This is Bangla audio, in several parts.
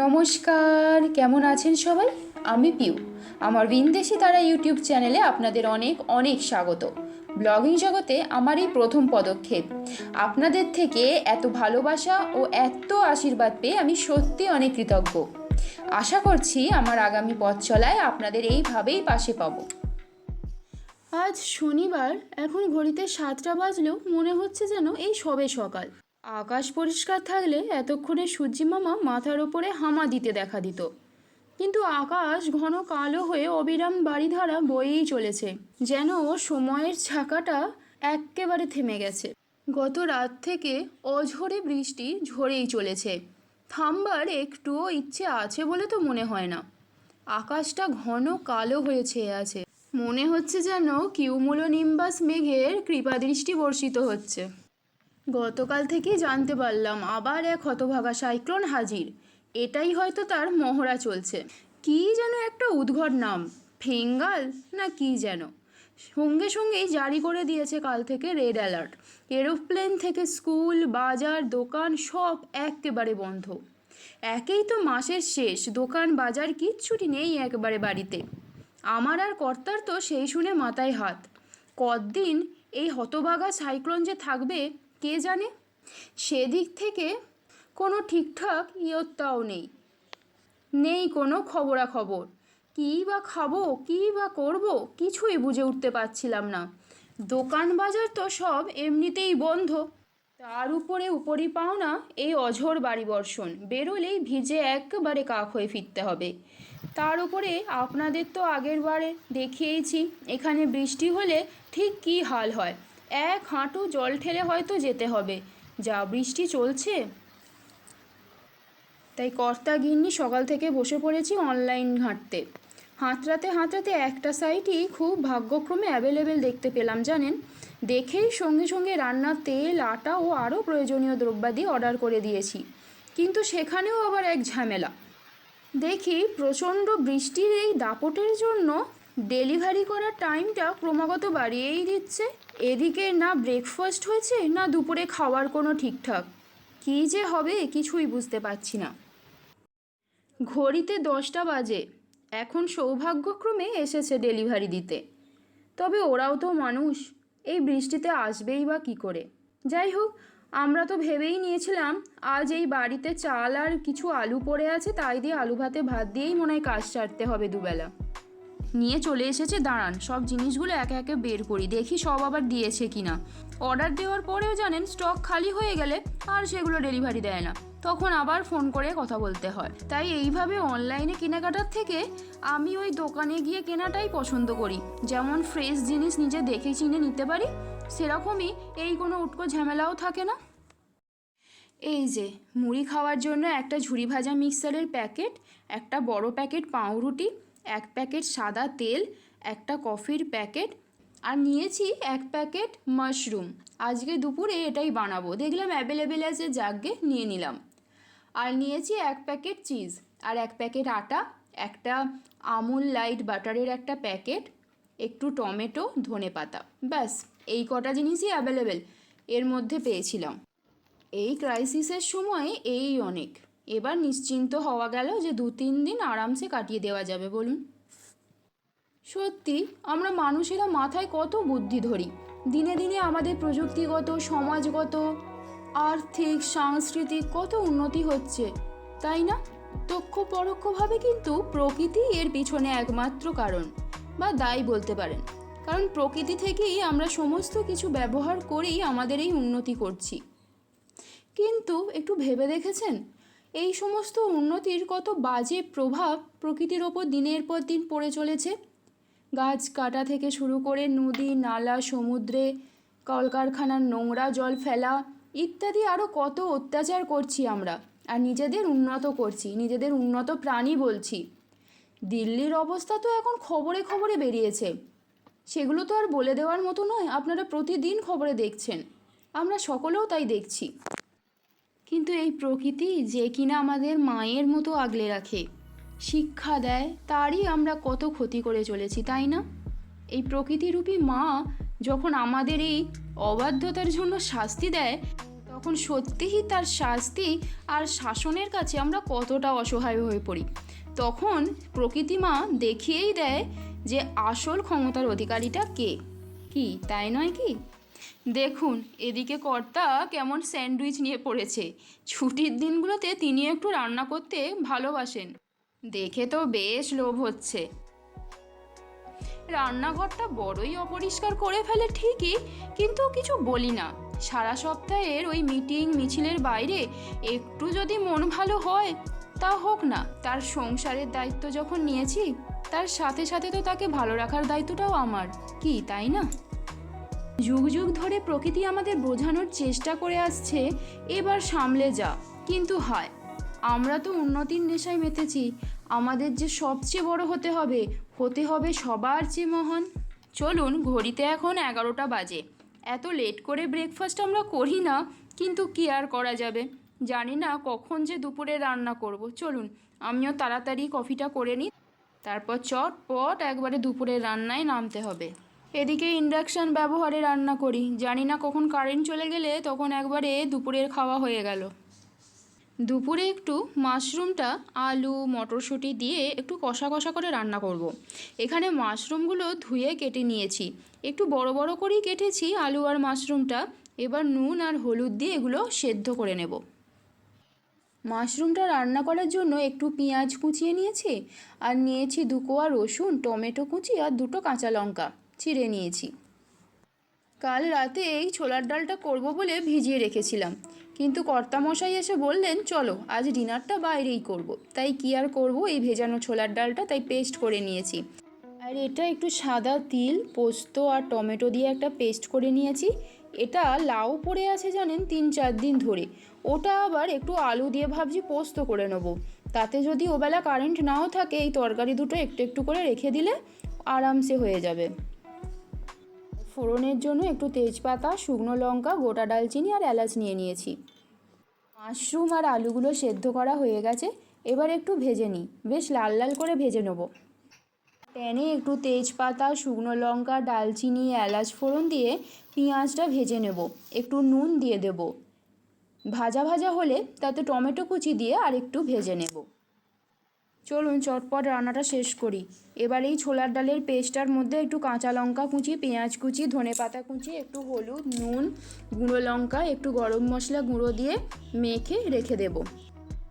নমস্কার, কেমন আছেন সবাই? আমি পিউ। আমার বিন্দেশি তারা ইউটিউব চ্যানেলে আপনাদের অনেক অনেক স্বাগত। ব্লগিং জগতে আমার এই প্রথম পদক্ষেপ। আপনাদের থেকে এত ভালোবাসা ও এত আশীর্বাদ পেয়ে আমি সত্যি অনেক কৃতজ্ঞ। আশা করছি আমার আগামী পথ চলায় আপনাদের এইভাবেই পাশে পাবো। আজ শনিবার, এখন ঘড়িতে সাতটা বাজলেও মনে হচ্ছে যেন এই সবে সকাল। আকাশ পরিষ্কার থাকলে এতক্ষণে সূর্যি মামা মাথার ওপরে হামা দিতে দেখা দিত। কিন্তু আকাশ ঘন কালো হয়ে অবিরাম বাড়িধারা বয়েই চলেছে, যেন সময়ের ছাকাটা এক্কেবারে থেমে গেছে। গত রাত থেকে অঝরে বৃষ্টি ঝরেই চলেছে। থামবার একটুও ইচ্ছে আছে বলে তো মনে হয় না। আকাশটা ঘন কালো হয়ে ছেয়ে আছে। মনে হচ্ছে যেন কিউমুলো নিম্বাস মেঘের কৃপাদৃষ্টি বর্ষিত হচ্ছে। গতকাল থেকেই জানতে পারলাম আবার এক হতভাগা সাইক্লোন হাজির। এটাই হয়তো তার মহড়া চলছে। কী যেন একটা উদ্ঘট নাম, ফেঙ্গাল না কি যেন। সঙ্গে সঙ্গেই জারি করে দিয়েছে কাল থেকে রেড অ্যালার্ট। এরোপ্লেন থেকে স্কুল, বাজার, দোকান সব একেবারে বন্ধ। একেই তো মাসের শেষ, দোকান, বাজার কিচ্ছুটি নেই একেবারে বাড়িতে। আমার আর কর্তার তো সেই শুনে মাথায় হাত। কদিন এই হতভাগা সাইক্লোন যে থাকবে কে জানে? সেদিক থেকে কোনো ঠিকঠাক ইয়ত্তাও নেই। নেই কোনো খবরাখবর। কী বা খাব, কী বা করব, কিছুই বুঝে উঠতে পারছিলাম না। দোকান বাজার তো সব এমনিতেই বন্ধ। তার উপরে উপরি পাওনা এই অঝোর বাড়ি বর্ষণ। বেরোলেই ভিজে একেবারে কাক হয়ে ফিরতে হবে। তার উপরে আপনাদের তো আগের বারে দেখিয়েছি, এখানে বৃষ্টি হলে ঠিক কী হাল হয়। এক হাঁটু জল ঠেলে হয়তো যেতে হবে। যা বৃষ্টি চলছে। তাই কর্তা গিন্নি সকাল থেকে বসে পড়েছি অনলাইন ঘাঁটতে। হাতড়াতে হাতড়াতে একটা সাইটই খুব ভাগ্যক্রমে অ্যাভেলেবেল দেখতে পেলাম, জানেন? দেখেই সঙ্গে সঙ্গে রান্নার তেল, আটা ও আরও প্রয়োজনীয় দ্রব্যাদি অর্ডার করে দিয়েছি। কিন্তু সেখানেও আবার এক ঝামেলা। দেখি প্রচণ্ড বৃষ্টির এই দাপটের জন্য ডেলিভারি করার টাইমটা ক্রমাগত বাড়িয়েই দিচ্ছে। এদিকে না ব্রেকফাস্ট হয়েছে, না দুপুরে খাওয়ার কোনো ঠিকঠাক। কী যে হবে কিছুই বুঝতে পারছি না। ঘড়িতে দশটা বাজে। এখন সৌভাগ্যক্রমে এসেছে ডেলিভারি দিতে। তবে ওরাও তো মানুষ, এই বৃষ্টিতে আসবেই বা কী করে। যাই হোক, আমরা তো ভেবেই নিয়েছিলাম, আজ এই বাড়িতে চাল আর কিছু আলু পড়ে আছে, তাই দিয়ে আলু ভাতে ভাত দিয়েই মনে হয় কাজ সারতে হবে দুবেলা। নিয়ে চলে এসেছে, দাঁড়ান। সব জিনিসগুলো একে একে বের করি, দেখি সব আবার দিয়েছে কিনা। অর্ডার দেওয়ার পরেও জানেন স্টক খালি হয়ে গেলে আর সেগুলো ডেলিভারি দেয় না। তখন আবার ফোন করে কথা বলতে হয়। তাই এইভাবে অনলাইনে কেনাকাটার থেকে আমি ওই দোকানে গিয়ে কেনাটাই পছন্দ করি। যেমন ফ্রেশ জিনিস নিজে দেখে চিনে নিতে পারি, সেরকমই এই কোনো উটকো ঝামেলাও থাকে না। এই যে, মুড়ি খাওয়ার জন্য একটা ঝুরি ভাজা মিক্সারের প্যাকেট একটা বড় প্যাকেট পাউরুটি এক প্যাকেট সাদা তেল, একটা কফির প্যাকেট আর নিয়েছি এক প্যাকেট মাশরুম। আজকে দুপুরে এটাই বানাবো। দেখলাম অ্যাভেলেবেল আছে, যাকগে, নিয়ে নিলাম। আর নিয়েছি এক প্যাকেট চিজ আর এক প্যাকেট আটা, একটা আমুল লাইট বাটারের একটা প্যাকেট, একটু টমেটো, ধনে পাতা। ব্যাস, এই কটা জিনিসই অ্যাভেলেবেল এর মধ্যে পেয়েছিলাম। এই ক্রাইসিসের সময় এই অনেক। এবার নিশ্চিন্ত হওয়া গেল যে দু তিন দিন আরামসে কাটিয়ে দেওয়া যাবে, বলুন। সত্যি, আমরা মানুষেরা মাথায় কত বুদ্ধি ধরি। দিনে দিনে আমাদের প্রযুক্তিগত, সমাজগত, আর্থিক, সাংস্কৃতিক কত উন্নতি হচ্ছে, তাই না? তক্ষ পরোক্ষভাবে কিন্তু প্রকৃতি এর পিছনে একমাত্র কারণ, বা দায়ী বলতে পারেন। কারণ প্রকৃতি থেকেই আমরা সমস্ত কিছু ব্যবহার করেই আমাদের এই উন্নতি করছি। কিন্তু একটু ভেবে দেখেছেন? এই সমস্ত উন্নতির কত বাজে প্রভাব প্রকৃতির ওপর দিনের পর দিন পড়ে চলেছে? গাছ কাটা থেকে শুরু করে নদী, নালা, সমুদ্রে, কলকারখানার নোংরা জল ফেলা ইত্যাদি আরও কত অত্যাচার করছি আমরা আর নিজেদের উন্নত করছি, নিজেদের উন্নত প্রাণী বলছি। দিল্লির অবস্থা তো এখন খবরে খবরে বেরিয়েছে। সেগুলো তো আর বলে দেওয়ার মতো নয়, আপনারা প্রতিদিন খবরে দেখছেন। আমরা সকলেও তাই দেখছি। কিন্তু এই প্রকৃতি যে কিনা আমাদের মায়ের মতো আগলে রাখে। শিক্ষা দেয়, তারই আমরা কত ক্ষতি করে চলেছি, তাই না? এই প্রকৃতিরূপী মা যখন আমাদের এই অবাধ্যতার জন্য শাস্তি দেয়, তখন সত্যিই তার শাস্তি আর শাসনের কাছে আমরা কতটা অসহায় হয়ে পড়ি। তখন প্রকৃতি মা দেখিয়েই দেয় যে আসল ক্ষমতার অধিকারীটা কে? কি, তাই নয় কি? দেখুন, এদিকে কর্তা কেমন স্যান্ডউইচ নিয়ে পড়েছে। ছুটির দিনগুলোতে তিনি একটু রান্না করতে ভালোবাসেন। দেখে তো বেশ লোভ হচ্ছে। রান্নাঘরটা বড়ই অপরিষ্কার করে ফেলে ঠিকই, কিন্তু কিছু বলি না। সারা সপ্তাহের ওই মিটিং মিছিলের বাইরে একটু যদি মন ভালো হয়, তা হোক না। তার সংসারের দায়িত্ব যখন নিয়েছি, তার সাথে সাথে তো তাকে ভালো রাখার দায়িত্বটাও আমার। কি, তাই না? যুগ যুগ ধরে প্রকৃতি আমাদের বোঝানোর চেষ্টা করে আসছে, এবার সামলে যা। কিন্তু হায়, আমরা তো উন্নতির নেশায় মেতেছি। আমাদের যে সবচেয়ে বড় হতে হবে হতে হবে সবার চেয়ে মহান। চলুন, ঘড়িতে এখন এগারোটা বাজে। এত লেট করে ব্রেকফাস্ট আমরা করি না, কিন্তু কি আর করা যাবে? জানি না কখন যে দুপুরে রান্না করব। চলুন, আমিও তাড়াতাড়ি কফিটা করে নিই। তারপর চটপট একবারে দুপুরে রান্নায় নামতে হবে। এদিকে ইন্ডাকশান ব্যবহারে রান্না করি। জানি না কখন কারেন্ট চলে গেলে তখন একবারে দুপুরের খাওয়া হয়ে গেল। দুপুরে একটু মাশরুমটা আলু, মটরশুঁটি দিয়ে একটু কষা কষা করে রান্না করব। এখানে মাশরুমগুলো ধুয়ে কেটে নিয়েছি। একটু বড় বড় করেই কেটেছি আলু আর মাশরুমটা। এবার নুন আর হলুদ দিয়ে এগুলো সেদ্ধ করে নেব। মাশরুমটা রান্না করার জন্য একটু পেঁয়াজ কুচিয়ে নিয়েছি। আর নিয়েছি দু কোয়া রসুন, টমেটো কুচি আর দুটো কাঁচা লঙ্কা। চিড়ে নিয়েছি। কাল রাতে এই ছোলার ডালটা করব বলে ভিজিয়ে রেখেছিলাম। কিন্তু কর্তামশাই এসে বললেন, চলো, আজ ডিনারটা বাইরেই করব। তাই কি আর করব? এই ভেজানো ছোলার ডালটা তাই পেস্ট করে নিয়েছি। আর এটা একটু সাদা তিল, পোস্ত আর টমেটো দিয়ে একটা পেস্ট করে নিয়েছি। এটা লাউ পড়ে আছে জানেন তিন চার দিন ধরে। ওটা আবার একটু আলু দিয়ে ভাবছি পোস্ত করে নেব। তাতে যদি ওবেলা কারেন্ট নাও থাকে, এই তরকারি দুটো একটু একটু করে রেখে দিলে আরামসে হয়ে যাবে। ফোড়নের জন্য একটু তেজপাতা, শুকনো লঙ্কা, গোটা ডালচিনি আর এলাচ নিয়ে নিয়েছি। মাশরুম আর আলুগুলো সেদ্ধ করা হয়ে গেছে, এবার একটু ভেজে নিই। বেশ লাল লাল করে ভেজে নেব। প্যানে একটু তেজপাতা, শুকনো লঙ্কা, ডালচিনি, এলাচ ফোড়ন দিয়ে পেঁয়াজটা ভেজে নেব। একটু নুন দিয়ে দেব। ভাজা ভাজা হলে তাতে টমেটো কুচি দিয়ে আর একটু ভেজে নেব। চলুন চটপট রান্নাটা শেষ করি। এবার এই ছোলার ডালের পেস্টটার মধ্যে একটু কাঁচা লঙ্কা কুচি, পেঁয়াজ কুচি, ধনে পাতা কুচি, একটু হলুদ, নুন, গুঁড়ো লঙ্কা, একটু গরম মশলা গুঁড়ো দিয়ে মেখে রেখে দেব।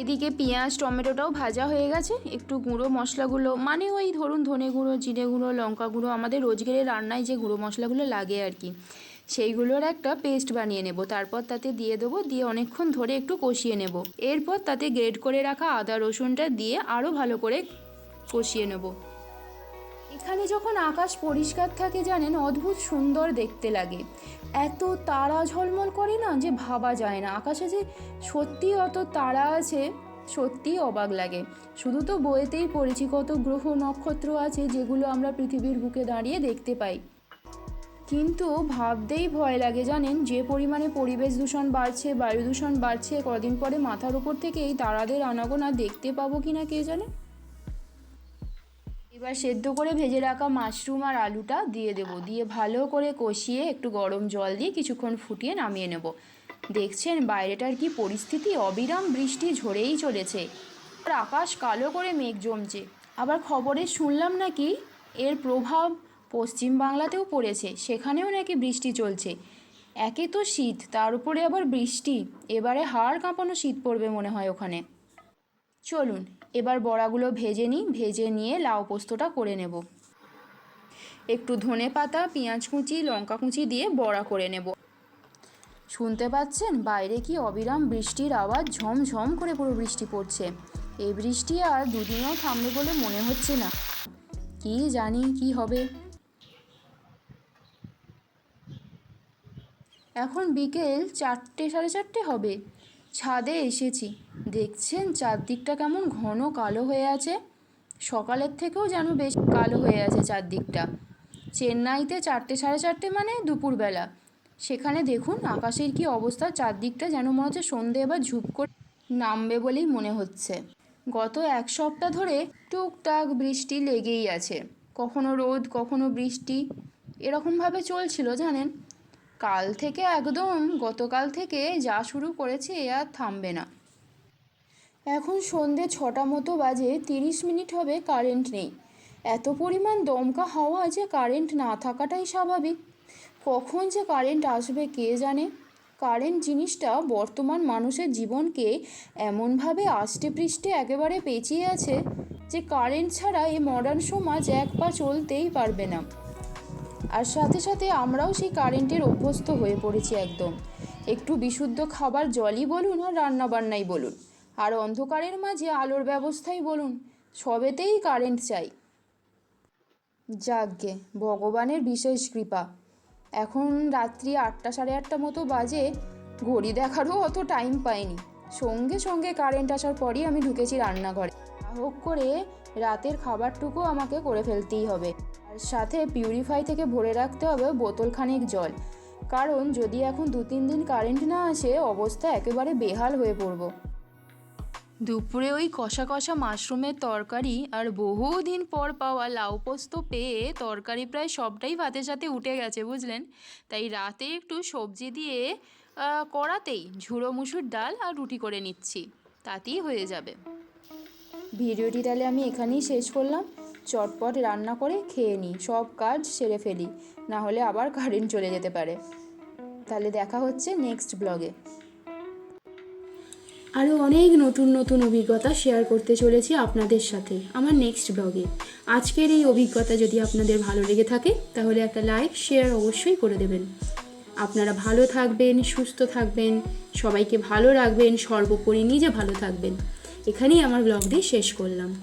এদিকে পেঁয়াজ, টমেটোটাও ভাজা হয়ে গেছে। একটু গুঁড়ো মশলাগুলো মানে ওই ধরুন ধনে গুঁড়ো, জিরে গুঁড়ো, লঙ্কা গুঁড়ো আমাদের রোজগারের রান্নায় যে গুঁড়ো মশলাগুলো লাগে আর কি। সেইগুলোর একটা পেস্ট বানিয়ে নেব। তারপর তাতে দিয়ে দেবো, দিয়ে অনেকক্ষণ ধরে একটু কষিয়ে নেব। এরপর তাতে গ্রেড করে রাখা আদা, রসুনটা দিয়ে আরও ভালো করে কষিয়ে নেব। এখানে যখন আকাশ পরিষ্কার থাকে জানেন, অদ্ভুত সুন্দর দেখতে লাগে। এত তারা ঝলমল করে না যে ভাবা যায় না। আকাশে যে সত্যি অত তারা আছে, সত্যিই অবাক লাগে। শুধু তো বইতেই পড়েছি কত গ্রহ নক্ষত্র আছে যেগুলো আমরা পৃথিবীর বুকে দাঁড়িয়ে দেখতে পাই। কিন্তু ভাবতেই ভয় লাগে, জানেন? যে পরিমাণে পরিবেশ দূষণ বাড়ছে, বায়ু দূষণ বাড়ছে, কদিন পরে মাথার উপর থেকে এই তারাদের আনাগোনা দেখতে পাবো কি না কে জানে? এবার সেদ্ধ করে ভেজে রাখা মাশরুম আর আলুটা দিয়ে দেবো। দিয়ে ভালো করে কষিয়ে একটু গরম জল দিয়ে কিছুক্ষণ ফুটিয়ে নামিয়ে নেব। দেখছেন, বাইরেটার কি পরিস্থিতি? অবিরাম বৃষ্টি ঝরেই চলেছে। আর আকাশ কালো করে মেঘ জমছে। আবার খবরে শুনলাম নাকি এর প্রভাব পশ্চিম বাংলাতেও পড়েছে, সেখানেও নাকি বৃষ্টি চলছে। একে তো শীত, তার উপরে আবার বৃষ্টি, এবারে হাড় কাঁপানো শীত পড়বে মনে হয় ওখানে। চলুন, এবার বড়াগুলো ভেজে নিই, ভেজে নিয়ে লাউ পোস্তটা করে নেব। একটু ধনে পাতা, পেঁয়াজ কুচি, লঙ্কা কুচি দিয়ে বড়া করে নেব। শুনতে পাচ্ছেন? বাইরে কি অবিরাম বৃষ্টির আওয়াজ? ঝমঝম করে পুরো বৃষ্টি পড়ছে। এই বৃষ্টি আর দুদিনেও থামবে বলে মনে হচ্ছে না। কি জানি কি হবে। এখন বিকেল চারটে, সাড়ে চারটে হবে। ছাদে এসেছি। দেখছেন চারদিকটা কেমন ঘন কালো হয়ে আছে। সকালের থেকেও যেন বেশ কালো হয়ে আছে চারদিকটা। চেন্নাইতে চারটে, সাড়ে চারটে মানে দুপুরবেলা। সেখানে দেখুন আকাশের কি অবস্থা, চারদিকটা যেন মনে হচ্ছে সন্ধে এবার ঝুপ করে নামবে বলেই মনে হচ্ছে। গত এক সপ্তাহ ধরে টুকটাক বৃষ্টি লেগেই আছে। কখনো রোদ, কখনো বৃষ্টি। এরকমভাবে চলছিল, জানেন? কাল থেকে একদম গতকাল থেকে যা শুরু করেছে এ আর থামবে না। এখন সন্ধে ছটা মতো বাজে, তিরিশ মিনিট হবে কারেন্ট নেই। এত পরিমাণ দমকা হাওয়া যে কারেন্ট না থাকাটাই স্বাভাবিক। কখন যে কারেন্ট আসবে কে জানে? কারেন্ট জিনিসটা বর্তমান মানুষের জীবনকে এমনভাবে আষ্টে পৃষ্ঠে একেবারে পেঁচিয়ে আছে যে কারেন্ট ছাড়া এই মডার্ন সমাজ এক পা চলতেই পারবে না। আর সাথে সাথে আমরাও সেই কারেন্টের অভ্যস্ত হয়ে পড়েছি একদম। একটু বিশুদ্ধ খাবার জলই বলুন আর রান্নাবান্নাই বলুন। আর অন্ধকারের মাঝে আলোর ব্যবস্থাই বলুন, সবেতেই কারেন্ট চাই। যাকগে ভগবানের বিশেষ কৃপা। এখন রাত্রি আটটা সাড়ে আটটা মতো বাজে, ঘড়ি দেখারও অত টাইম পাইনি। সঙ্গে সঙ্গে কারেন্ট আসার পরই আমি ঢুকেছি রান্নাঘরে। হোক করে রাতের খাবারটুকু আমাকে করে ফেলতেই হবে। আর সাথে পিউরিফাই থেকে ভরে রাখতে হবে বোতলখানেক জল। কারণ যদি এখন দু তিন দিন কারেন্ট না আসে, অবস্থা একেবারে বেহাল হয়ে পড়ব। দুপুরে ওই কষা কষা মাশরুমের তরকারি আর বহুদিন পর পাওয়া লাউ পোস্ত পেয়ে তরকারি প্রায় সবটাই ভাতের সাথে উঠে গেছে, বুঝলেন? তাই রাতে একটু সবজি দিয়ে কড়াতেই ঝুড়ো মুসুর ডাল আর রুটি করে নিচ্ছি। তাতেই হয়ে যাবে। ভিডিওটি তাহলে আমি এখানেই শেষ করলাম। চটপট রান্না করে খেয়ে নিই, সব কাজ সেরে ফেলি, না হলে আবার কারেন্ট চলে যেতে পারে। তাহলে দেখা হচ্ছে নেক্সট ব্লগে। আরও অনেক নতুন নতুন অভিজ্ঞতা শেয়ার করতে চলেছি আপনাদের সাথে আমার নেক্সট ব্লগে। আজকের এই অভিজ্ঞতা যদি আপনাদের ভালো লেগে থাকে, তাহলে একটা লাইক, শেয়ার অবশ্যই করে দেবেন। আপনারা ভালো থাকবেন, সুস্থ থাকবেন, সবাইকে ভালো রাখবেন, সর্বোপরি নিজে ভালো থাকবেন। এখানেই আমার ব্লগটি শেষ করলাম।